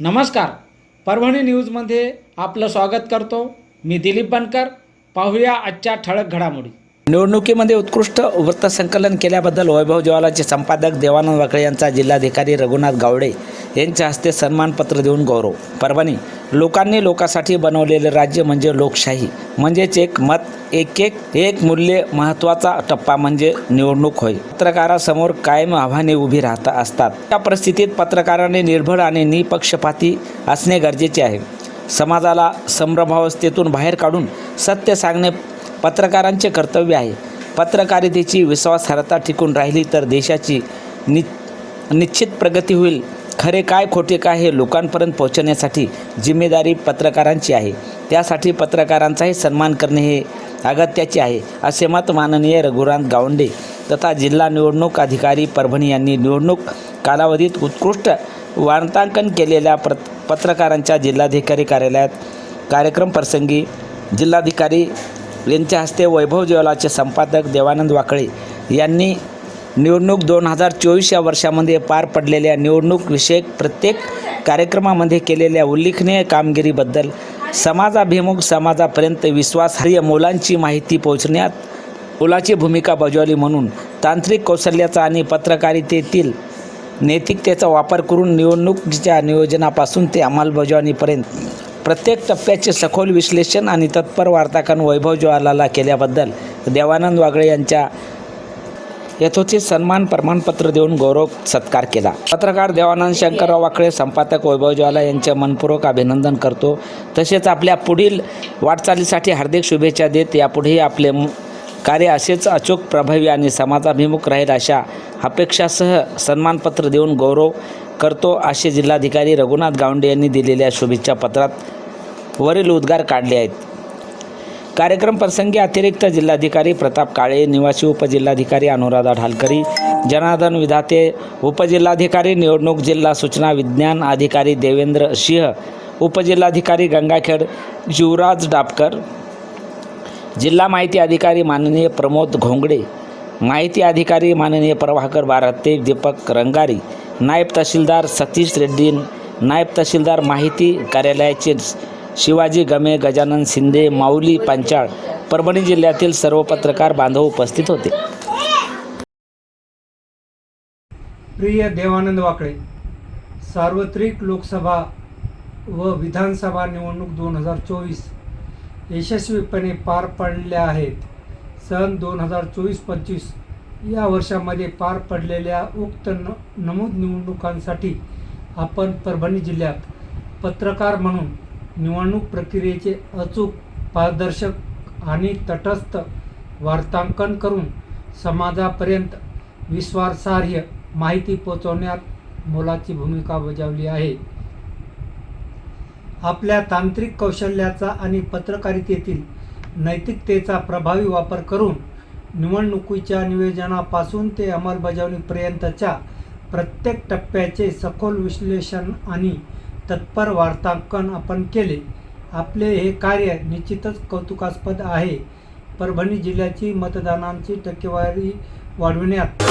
नमस्कार. परभणी न्यूजमध्ये आपलं स्वागत करतो. मी दिलीप बनकर. पाहूया आजच्या ठळक घडामोडी. निवडणुकीमध्ये उत्कृष्ट वृत्तसंकलन केल्याबद्दल वैभव ज्वालाचे संपादक देवानंद वाकळे यांचा जिल्हाधिकारी रघुनाथ गावडे यांच्या हस्ते सन्मानपत्र देऊन गौरव. परभणी लोकांनी लोकांसाठी बनवलेले राज्य म्हणजे लोकशाही. म्हणजेच एक मत एक एक एक मूल्य महत्त्वाचा टप्पा म्हणजे निवडणूक होय. पत्रकारासमोर कायम आव्हाने उभी राहता असतात. त्या परिस्थितीत पत्रकाराने निर्भळ आणि निपक्षपाती असणे गरजेचे आहे. समाजाला संभ्रमावस्थेतून बाहेर काढून सत्य सांगणे पत्रकारांचे कर्तव्य आहे. पत्रकारितेची विश्वासार्हता टिकून राहिली तर देशाची नि निश्चित प्रगती होईल. खरे काय खोटे काय हे लोकांपर्यंत पोहोचण्यासाठी जिम्मेदारी पत्रकारांची आहे. त्यासाठी पत्रकारांचाही सन्मान करणे हे अगत्याचे आहे असे मत माननीय रघुराम गावंडे तथा जिल्हा निवडणूक अधिकारी परभणी यांनी निवडणूक कालावधीत उत्कृष्ट वार्तांकन केलेल्या प्र पत्रकारांच्या जिल्हाधिकारी कार्यालयात कार्यक्रम प्रसंगी जिल्हाधिकारी यांच्या हस्ते वैभव ज्वलाचे संपादक देवानंद वाकळे यांनी निवडणूक दोन हजार चोवीस या वर्षामध्ये पार पडलेल्या निवडणूक प्रत्येक कार्यक्रमामध्ये केलेल्या उल्लेखनीय कामगिरीबद्दल समाजाभिमुख समाजापर्यंत विश्वासार्ह मुलांची माहिती पोहोचण्यात मुलाची भूमिका बजावली म्हणून तांत्रिक कौशल्याचा आणि पत्रकारितेतील नैतिकतेचा वापर करून निवडणुकीच्या नियोजनापासून ते अंमलबजावणीपर्यंत प्रत्येक टप्प्याचे सखोल विश्लेषण आणि तत्पर वार्ताकन वैभव ज्वालाला केल्याबद्दल देवानंद वागळे यांच्या यथोचित सन्मान प्रमाणपत्र देऊन गौरव सत्कार केला. पत्रकार देवानंद शंकरराव वाकळे संपादक वैभव ज्वाला यांचे मनपूर्वक अभिनंदन करतो. तसेच आपल्या पुढील वाटचालीसाठी हार्दिक शुभेच्छा देत यापुढेही आपले कार्य असेच अचूक प्रभावी आणि समाजाभिमुख राहील अशा अपेक्षासह सन्मानपत्र देऊन गौरव करतो असे जिल्हाधिकारी रघुनाथ गावंडे यांनी दिलेल्या शुभेच्छा पत्रात वरील उद्गार काढले आहेत. कार्यक्रम प्रसंगी अतिरिक्त जिल्हाधिकारी प्रताप काळे निवासी उपजिल्हाधिकारी अनुराधा ढालकरी जनार्दन विधाते उपजिल्हाधिकारी निवडणूक जिल्हा सूचना विज्ञान अधिकारी देवेंद्र सिंह उपजिल्हाधिकारी गंगाखेड युवराज डापकर जिल्हा माहिती अधिकारी माननीय प्रमोद घोंगडे माहिती अधिकारी माननीय प्रभाकर बारहते दीपक रंगारी नायब तहसीलदार सतीश रेड्डी नायब तहसीलदार माहिती कार्यालयाचे शिवाजी गमे गजानन शिंदे माऊली पांचाळ परभणी जिल्ह्यातील सर्व पत्रकार बांधव उपस्थित होते. प्रिय देवानंद वाकळे सार्वत्रिक लोकसभा व विधानसभा निवडणूक दोन हजार चोवीस यशस्वीपणे पार पडल्या आहेत. सन दोन हजार चोवीस पंचवीस या वर्षामध्ये पार पडलेल्या उक्त न नमूद निवडणुकांसाठी आपण परभणी जिल्ह्यात पत्रकार म्हणून निवडणूक प्रक्रियेचे अचूक पारदर्शक आणि तटस्थ वार्तांकन करून समाजापर्यंत विश्वासार्ह माहिती पोहोचवण्यात मोलाची भूमिका बजावली आहे. आपल्या तांत्रिक कौशल्याचा आणि पत्रकारितेतील नैतिकतेचा प्रभावी वापर करून निवडणुकीच्या नियोजनापासून ते अंमलबजावणीपर्यंतच्या प्रत्येक टप्प्याचे सखोल विश्लेषण आणि तत्पर वार्तांकन आपण केले. आपले हे कार्य निश्चितच कौतुकास्पद आहे. परभणी जिल्ह्याची मतदानांची टक्केवारी वाढविण्यात